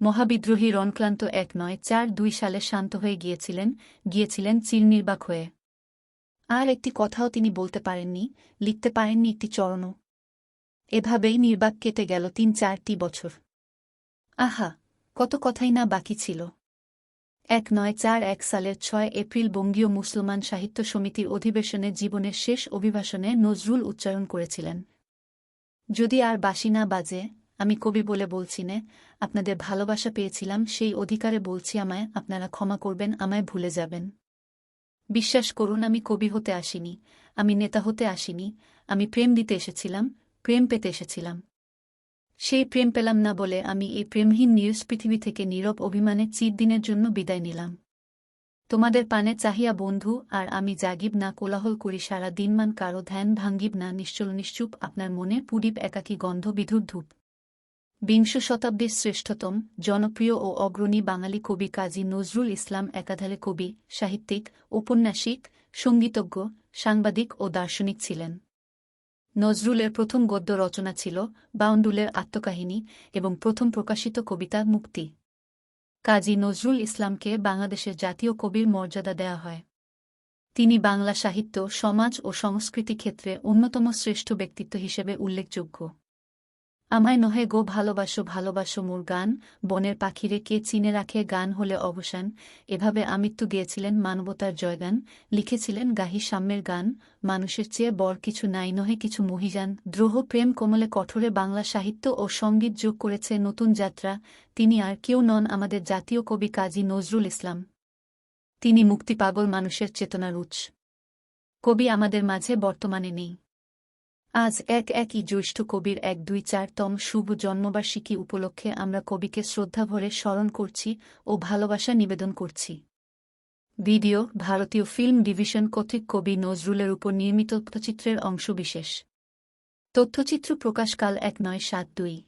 মহাবিদ্রোহী রণক্লান্ত এক নয় চার দুই সালে শান্ত হয়ে গিয়েছিলেন গিয়েছিলেন চিরনির্বাক হয়ে। আর একটি কথাও তিনি বলতে পারেননি, লিখতে পারেননি একটি চরণও। এভাবেই নির্বাক কেটে গেল তিন চারটি বছর। আহা, কত কথাই না বাকি ছিল। এক নয় চার এক সালের ছয় এপ্রিল বঙ্গীয় মুসলমান সাহিত্য সমিতির অধিবেশনে জীবনের শেষ অভিভাষণে নজরুল উচ্চারণ করেছিলেন। যদি আর বাসি না বাজে আমি কবি বলে বলছি নে, আপনাদের ভালোবাসা পেয়েছিলাম, সেই অধিকারে বলছি আমায়, আপনারা ক্ষমা করবেন, আমায় ভুলে যাবেন। বিশ্বাস করুন, আমি কবি হতে আসিনি, আমি নেতা হতে আসিনি, আমি প্রেম দিতে এসেছিলাম, প্রেম পেতে এসেছিলাম। সেই প্রেম পেলাম না বলে আমি এই প্রেমহীন নিউজ পৃথিবী থেকে নীরব অভিমানে চিরদিনের জন্য বিদায় নিলাম। তোমাদের পানে চাহিয়া বন্ধু, আর আমি জাগিব না, কোলাহল করি সারা দিনমান, কারও ধ্যান ভাঙ্গিব না, নিশ্চল নিশ্চুপ, আপনার মনে পুডিপ একাকী গন্ধ বিধুর ধূপ। বিংশ শতাব্দীর শ্রেষ্ঠতম, জনপ্রিয় ও অগ্রণী বাঙালি কবি কাজী নজরুল ইসলাম একাধারে কবি, সাহিত্যিক ঔপন্যাসিক সঙ্গীতজ্ঞ, সাংবাদিক ও দার্শনিক ছিলেন। নজরুলের প্রথম গদ্য রচনা ছিল বাউন্ডুলের আত্মকাহিনী এবং প্রথম প্রকাশিত কবিতা মুক্তি। কাজী নজরুল ইসলামকে বাংলাদেশের জাতীয় কবির মর্যাদা দেয়া হয়। তিনি বাংলা সাহিত্য, সমাজ ও সংস্কৃতি ক্ষেত্রে অন্যতম শ্রেষ্ঠ ব্যক্তিত্ব হিসেবে উল্লেখযোগ্য। আমায় নহে গো ভালোবাসো ভালোবাসো মোর গান। বনের পাখিরে কে চিনে রাখে গান হলে অবসান। এভাবে আমৃত্যু গেয়েছিলেন মানবতার জয়গান। লিখেছিলেন গাহি সাম্যের গান। মানুষের চেয়ে বর কিছু নাই, নহে কিছু মহিজান দ্রোহ, প্রেম, কোমলে, কঠোরে বাংলা সাহিত্য ও সংগীত যোগ করেছে নতুন যাত্রা। তিনি আর কেউ নন আমাদের জাতীয় কবি কাজী নজরুল ইসলাম। তিনি মুক্তিপাগল মানুষের চেতনার উৎস। কবি আমাদের মাঝে বর্তমানে নেই। আজ এক একই জ্যৈষ্ঠ কবির এক দুই চারতম শুভ জন্মবার্ষিকী উপলক্ষে আমরা কবিকে শ্রদ্ধাভরে স্মরণ করছি ও ভালোবাসা নিবেদন করছি। ভিডিও ভারতীয় ফিল্ম ডিভিশন কথিক কবি নজরুলের উপর নির্মিত তথ্যচিত্রের অংশবিশেষ। তথ্যচিত্র প্রকাশকাল এক নয় সাত দুই।